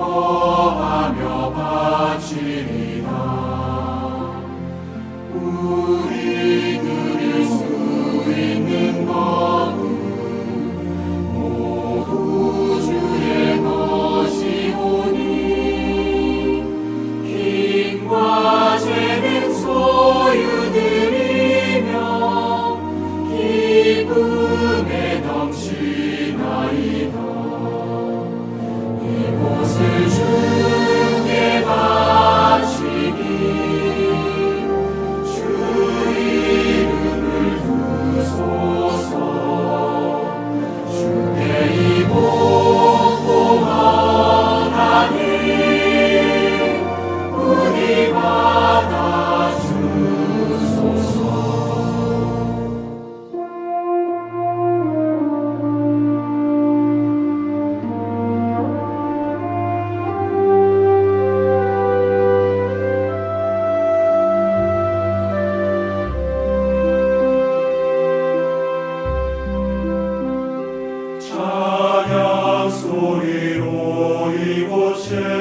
기뻐하며 바치리라. 우리 들을 수 있는 법은 모두 주의 것이오니 힘과 재는 소 miłosierdzie.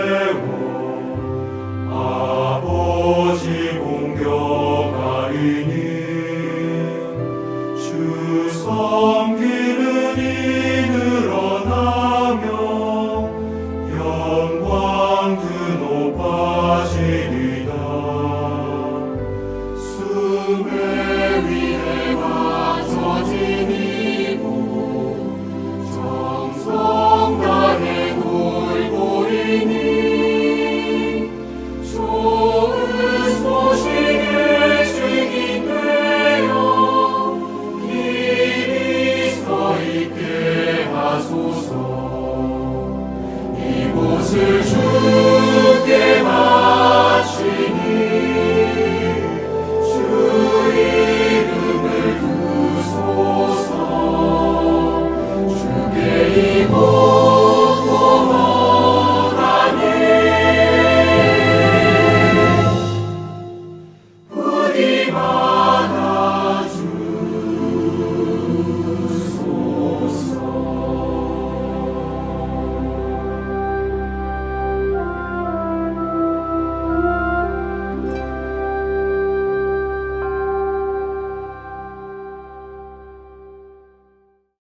이곳을 주